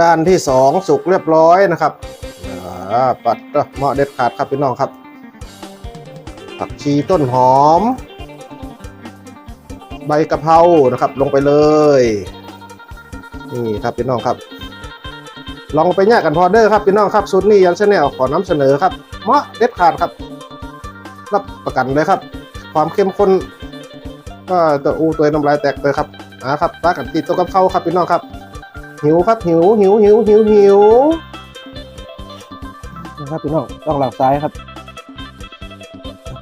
ด้านที่สองสุกเรียบร้อยนะครับปัดเหมาะเด็ดขาดครับพี่น้องครับ ผักชีต้นหอม ใบกะเพรานะครับลงไปเลยนี่ครับพี่น้องครับลองไปแยกกันพอเดอร์ครับพี่น้องครับสูตรนี้ยันเสนลขอนำเสนอครับเหมาะเด็ดขาดครับ รับประกันเลยครับ ความเข้มข้นก็ตัวอูตัวน้ำลายแตกเลยครับอ่าครับตากันติดตัวกับเข้าครับพี่น้องครับ หิวครับหิวหิวหิวหิวหิวนะครับพี่น้องต้องหลังซ้ายครับ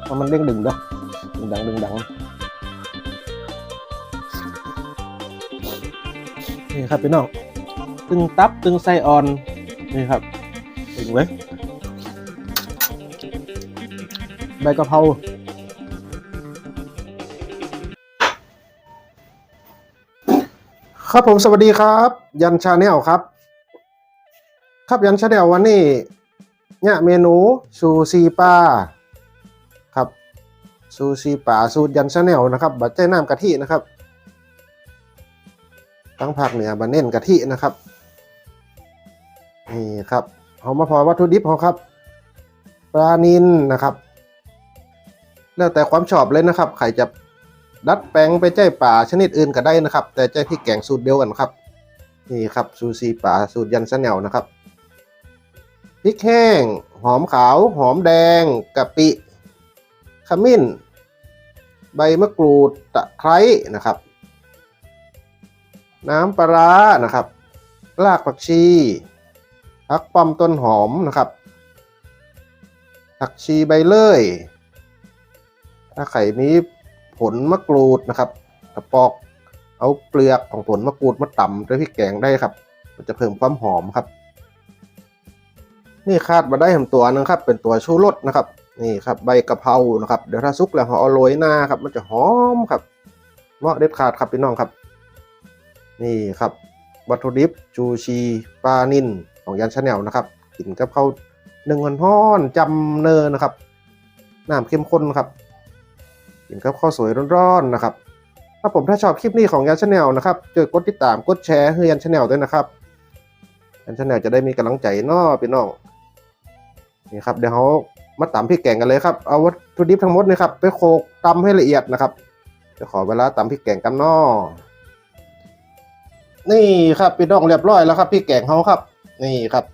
เพราะมันเด้งดึงเด้อดึงดังดึงดังนี่ครับพี่น้องตึงตับตึงไส้อ่อนนี่ครับถึงเลยใบกะเพรา ครับผมสวัสดีครับ ยันชาแนลครับ ครับยันชาแนลวันนี้เนี่ยเมนูซูซีปลาครับซูซีปลาสูตรยันชาแนลนะครับบัดใจน้ำกะทินะครับทั้งภาคเหนือบันเน้นกะทินะครับนี่ครับเอามาพอวัตถุดิบเขาครับปลานินนะครับ แล้วแต่ความชอบเลยนะครับใครจะ ดัดแปลงไปใจป่าชนิดอื่นก็ได้นะครับ แต่ใจพริกแกงสูตรเดียวกันครับ นี่ครับซูซีป่าสูตรยันชาแนลนะครับพริกแห้ง หอมขาว หอมแดงกะปิขมิ้น ใบมะกรูดตะไคร้นะครับ น้ำปลาร้านะครับรากผักชีผักป้อมต้นหอมนะครับผักชีใบเลื่อยถ้าไข่มี ผลมะกรูดนะครับกระปอกเอาเปลือกของผลมะกรูดมาตำด้วยพริกแกงได้ครับ มันจะเพิ่มความหอมครับ นี่คาดมาได้ทำตัวนึงครับ เป็นตัวชูรสนะครับ นี่ครับใบกะเพรานะครับเดี๋ยวถ้าซุกแล้วเราเอาโรยหน้าครับ มันจะหอมครับเหมาะเด็ดขาดครับพี่น้องครับ นี่ครับวัตถุดิบจูชีปลานินของยันชาแนลนะครับกินกับข้าวหนึ่งวันห้อนจำเนอนะครับน้ำเข้มข้นครับ กินกับข้าวสวยร้อนๆนะครับถ้าผมถ้าชอบคลิปนี้ของยันชาแนลนะครับเจอกดติดตามกดแชร์ให้ยันชาแนลด้วยนะครับยันชาแนลจะได้มีกำลังใจนาะพี่น้องนี่ครับเดี๋ยวเขามาตำพริกแกงกันเลยครับเอาวัตถุดิบทั้งหมดนี่ครับไปโขลกตำให้ละเอียดนะครับจะขอเวลาตำพริกแกงกันนาะนี่ครับพี่น้องเรียบร้อยแล้วครับพริกแกงเขาครับ นี่ครับ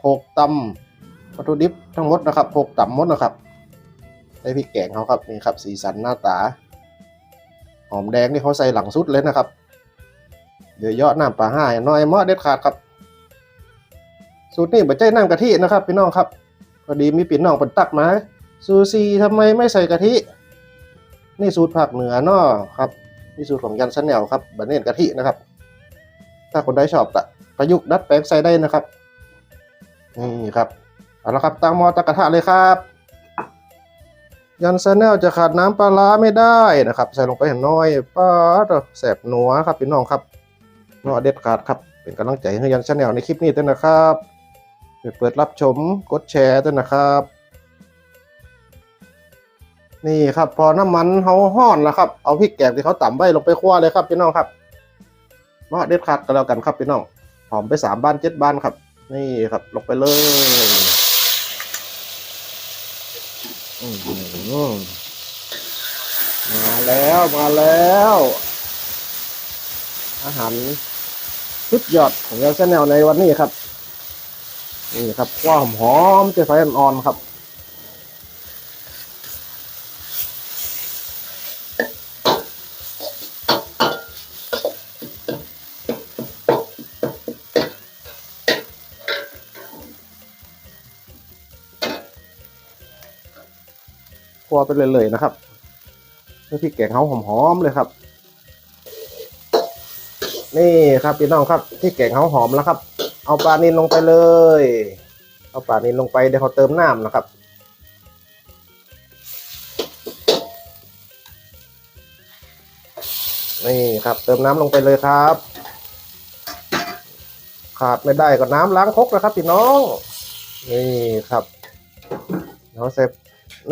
โขลกตำวัตถุดิบทั้งหมดนะครับโขลกตำหมดนะครับ ได้พริกแกงเขาครับนี่ครับสีสันหน้าตา หอมแดงนี่เขาใส่หลังสุดเลยนะครับเดี๋ยวยอดน้ำปลาห้าน้อยเหมาะเด็ดขาดครับ สูตรนี้บัจใจน้ำกะทินะครับพี่น้องครับพอดีมีปิ่นน้องเป็นตักมาซูซีทำไมไม่ใส่กะทิ นี่สูตรภาคเหนือเนาะครับนี่สูตรของยันซันแนวครับบันเน้นกะทินะครับ ถ้าคนใดชอบก็ประยุกต์ดัดแปลงใส่ได้นะครับนี่ครับเอาละครับตั้งหม้อตั้งกระทะเลยครับ ยันซาแนลจะขาดน้ำปลาร้าไม่ได้นะครับ ใส่ลงไปเห็นน้อยป้าดแสบหนัวครับพี่น้องครับนาะเด็ดขาดครับ เป็นกำลังใจให้ยันซาแนลในคลิปนี้ด้วยนะครับเปิดรับชมกดแชร์ด้วยนะครับ นี่ครับ พอน้ำมันเขาห้อนแล้วครับ เอาพริกแกงที่เขาต่ำไว้ลงไปคั่วเลยครับพี่น้องครับนาะเด็ดขาดกันแล้วกันครับพี่น้องหอมไปสามบ้านเจ็ดบ้านครับ นี่ครับลงไปเลย อืมมาแล้วมาแล้ว อาหารสุดยอดของยาชนแนลในวันนี้ครับ นี่ครับความหอมจะไฟอ่อนๆครับ คั่วไปเลยๆนะครับเพื่อพี่แกงเขาหอมๆเลยครับ นี่ครับพี่น้องครับพี่แกงเขาหอมแล้วครับ เอาปลานินลงไปเลย เอาปลานินลงไปเดี๋ยวเขาเติมน้ำนะครับนี่ครับเติมน้ำลงไปเลยครับ ขาดไม่ได้ก็น้ำล้างคกนะครับพี่น้อง นี่ครับเราเซฟ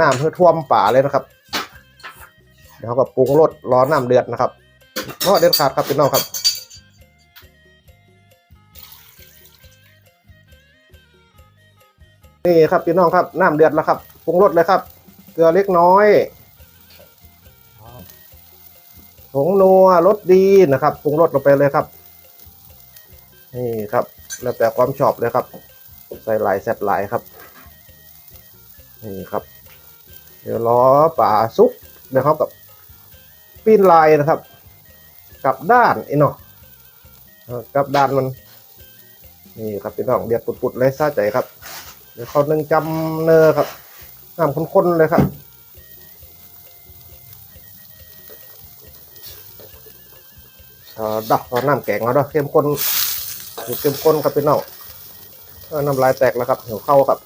น้ำเพื่อท่วมป่าเลยนะครับ เดี๋ยวก็ปรุงรสรอน้ำเดือดนะครับเอรเด็ดขาดครับพี่น้องครับนี่ครับพี่น้องครับน้ำเดือดแล้วครับปรุงรสเลยครับ เกลือเล็กน้อยผงนัวรสดีนะครับปรุงรสลงไปเลยครับ นี่ครับ แล้วแต่ความชอบเลยครับ ใส่ลายแซ่บลายครับ นี่ครับ ดี๋ยวล้อป่าซุกนะครับกับปีนลายนะครับกับด้านไอ้เนาะเอกับด้านมันนี่ครับพี่น้องเดือดปุดๆเลยซาใจครับเดี๋ยวเขานึ่งจำเนอครับน้ำข้นๆเลยครับเออดักเอาน้ำแกงเอาด้อเข้มข้นเข้มข้นครับพี่น้องเออน้ำลายแตกแล้วครับหิวเข้าครับ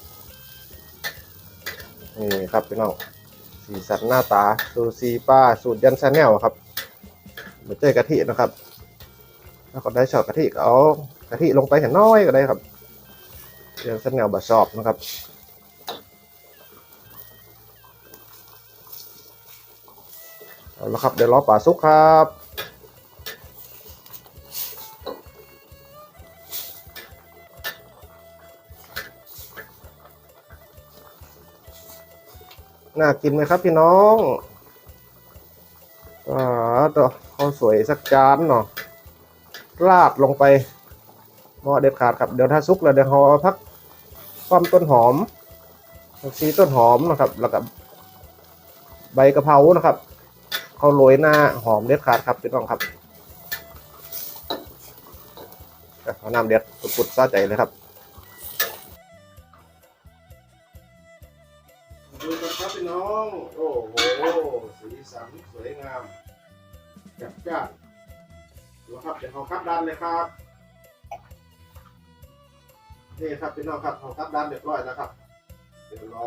นี่ครับพี่น้องสีสันหน้าตาซูซีป้าสูตรยันชาแนลครับมาเจอกะทินะครับ ถ้าคนได้ชอบกะทิก็เอากะทิลงไปเห็นน้อยก็ได้ครับยันชาแนลบะชอบนะครับเอาละครับเดี๋ยวรอป่าซุกครับ น่ากินไหมครับพี่น้องอ่าตัวข้าวสวยสักจานเนาะราดลงไปหม้อเด็ดขาดครับเดี๋ยวถ้าซุกแล้วเดี๋ยวเราเอาพักความต้นหอมผักชีต้นหอมนะครับ แล้วก็ใบกะเพรานะครับเขาโรยหน้าหอมเด็ดขาดครับพี่น้องครับเอาน้ำเด็ดปุดๆซาใจเลยครับ โอ้โห สีสันสวยงามจัดจ้านดูครับเดี๋ยวเขาคัดดันเลยครับนี่ครับพี่น้องครับเขาคัดดันเรียบร้อยแล้วครับ เดี๋ยวรอ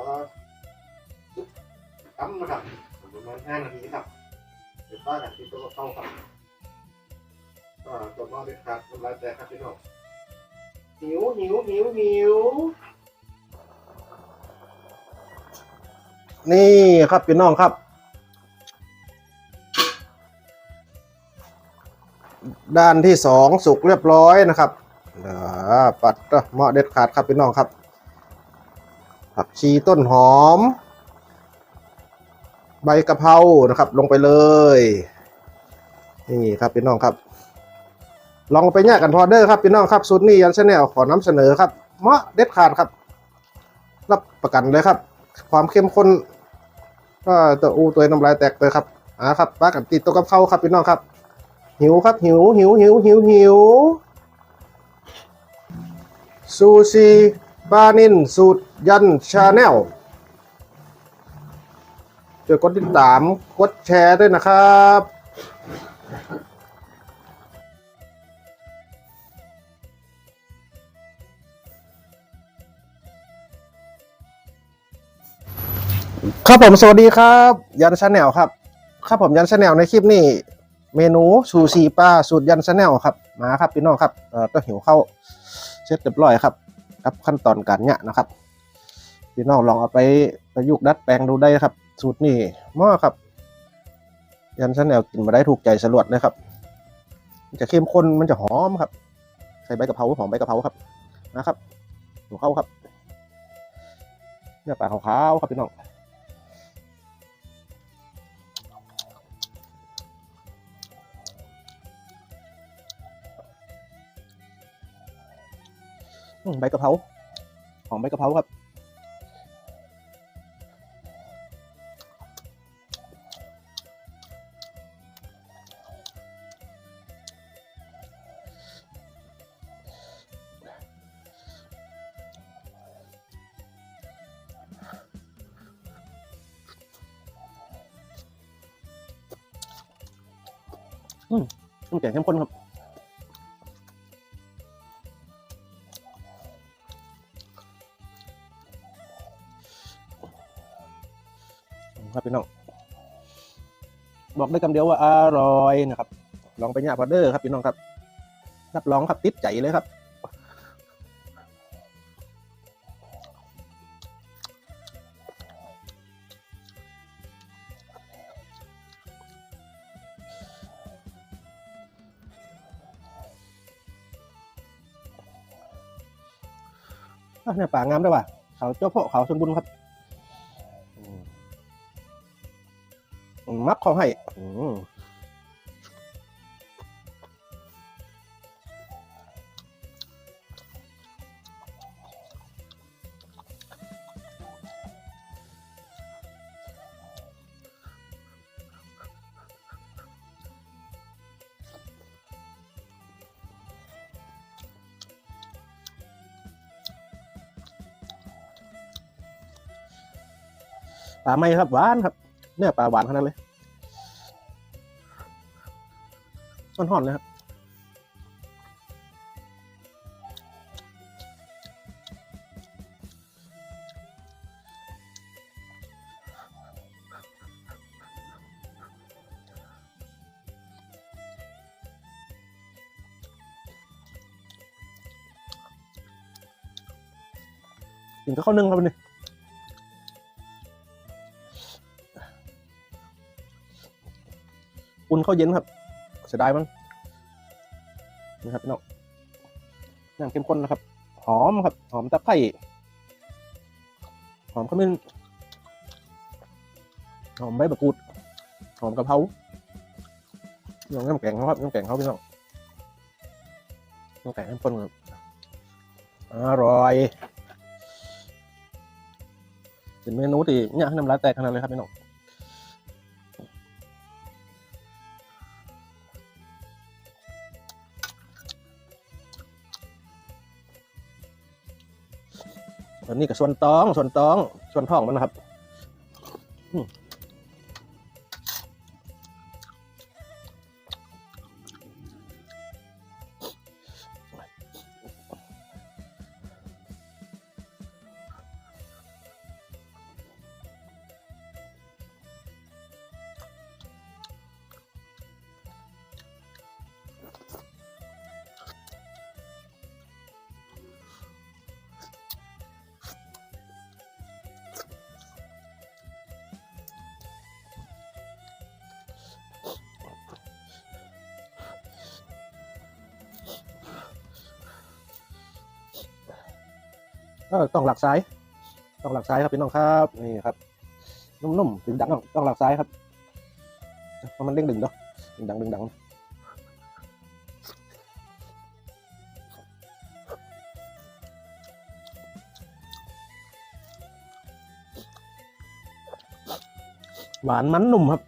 ตั้มนะครับประมาณห้านาทีครับเดี๋ยวป้ากันที่โต๊ะเข้าครับก็ตัวน้อกเด็ดขาดทำลายแต่ครับพี่น้องหิวหิวหิวหิว นี่ครับพี่น้องครับ ด้านที่สองสุกเรียบร้อยนะครับเดี๋ยวปัดเหมาะเด็ดขาดครับพี่น้องครับ ผักชีต้นหอม ใบกะเพรานะครับ ลงไปเลย นี่ครับพี่น้องครับ ลองไปแยกกันพอเดอร์ครับพี่น้องครับสูตรนี้ยันชาแนลขอนำเสนอครับเหมาะเด็ดขาดครับ รับประกันเลยครับ ความเข้มข้น ก็ตัวอูตัวน้ำลายแตกเลยครับอ่าครับป้ากับติดตัวกับเขาครับพี่น้องครับ หิวครับหิวหิวหิวหิวหิวซูชิบานินสูตรยันชาแนลช่วยกดติดตามกดแชร์ด้วยนะครับ ครับผมสวัสดีครับยันชาแนลครับครับผมยันชาแนลในคลิปนี้ เมนูซูชิปลาสูตรยันชาแนลครับมาครับพี่น้องครับเอ่อต้องหิวเข้าเสร็จเรียบร้อยครับครับขั้นตอนการเนี่ยนะครับ พี่น้องลองเอาไปประยุกต์ดัดแปลงดูได้ครับ สูตรนี้หม้อครับ ยันชาแนลกินมาได้ถูกใจสลวดเลยครับมันจะเข้มข้นมันจะหอมครับ ใส่ใบกะเพราหอมใบกะเพราครับนะครับหิวเข้าครับเนื้อปลาขาวๆครับพี่น้อง ใบกะเพราหอมใบกะเพราครับ อืมน้ำแกงเข้มข้นครับ ครับพี่น้องบอกได้คำเดียวว่าอร่อยนะครับ ลองไปย่าพอเดอร์ครับพี่น้องครับรับรองครับติดใจเลยครับเนี่ยป่างามด้วยว่ะเขาเจ้าพ่อเขาชนบุญครับ มับเขาให้ปลาไหมครับหวานครับ เนื้อปลาหวานขนาดนั้นเลยห่อนๆเลยครับกินกับข้าวนึ่งครับวัน อุ่นข้าเย็นครับเสียดายมั้งนี่ครับพี่น้องน้ำเข้มข้นนะครับ หอมครับ หอมตะไคร้หอมขมิ้นหอมใบมะกรูดหอมกะเพราพี่น้องน้ำแกงเขาครับน้ำแกงเขาพี่น้องน้ำแกงเข้มข้นครับอร่อยเป็นเมนูที่เนี่ยน้ำลายแตกขนาดเลยครับพี่น้อง อันนี้กับส่วนตองส่วนตองส่วนท้องมันนะครับ เออต้องหลักซ้ายต้องหลักซ้ายครับพี่น้องครับนี่ครับ นุ่มๆดึงดังต้องหลักซ้ายครับเพราะมันเด้งดึงเนาะดึงดังดึงดังหวานมันนุ่มครับ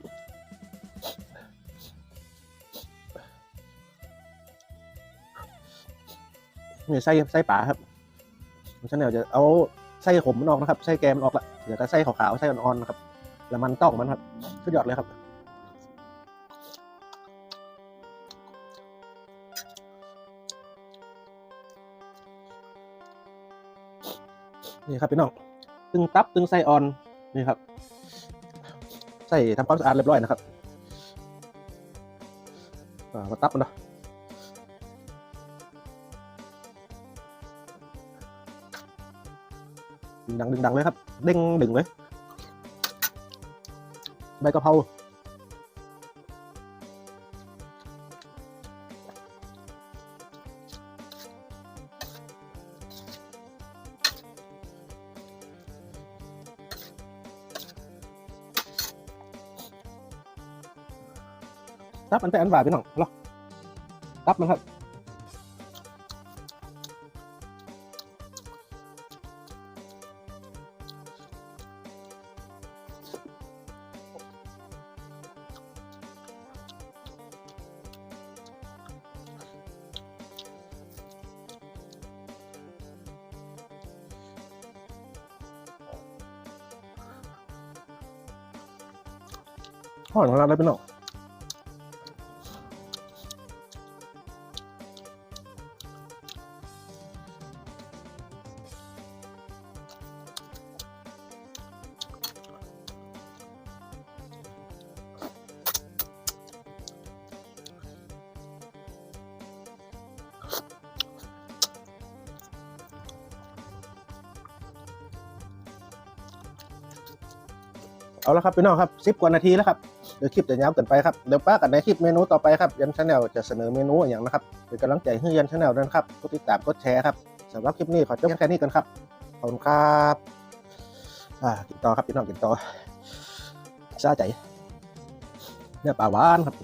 นี่ไส้ไส้ป่าครับ ฉันเนี่ยจะเอาไส้ขมมันออกนะครับไส้แกมมันออกละเหลือแต่ไส้ขาวๆไส้อ่อนๆนะครับแล้วมันต้องมันครับสุดยอดเลยครับนี่ครับพี่น้องตึงตับตึงไส้อ่อนนี่ครับใส่ทำความสะอาดเรียบร้อยนะครับมาตับมันเนาะ ดึงดังดึงดังเลยครับ เด้งดึงเลย ใบกะเพราตับมันไปอันหวานพี่น้องเหรอตับมันครับ หอมของเราเลยพี่น้องเอาละครับพี่น้องครับสิบกว่านาทีแล้วครับ เดี๋ยวคลิปจะยาวเกินไปครับ เดี๋ยวป้ากันในคลิปเมนูต่อไปครับ ยันชาแนลจะเสนอเมนูอย่างนะครับเป็นกำลังใจให้ยันชาแนลด้วยนะครับกดติดตามกดแชร์ครับสำหรับคลิปนี้ขอจบแค่นี้กันครับ ขอบคุณครับอ่ากินต่อครับพี่น้องกินต่อซาใจเนี่ยปลาหวานครับ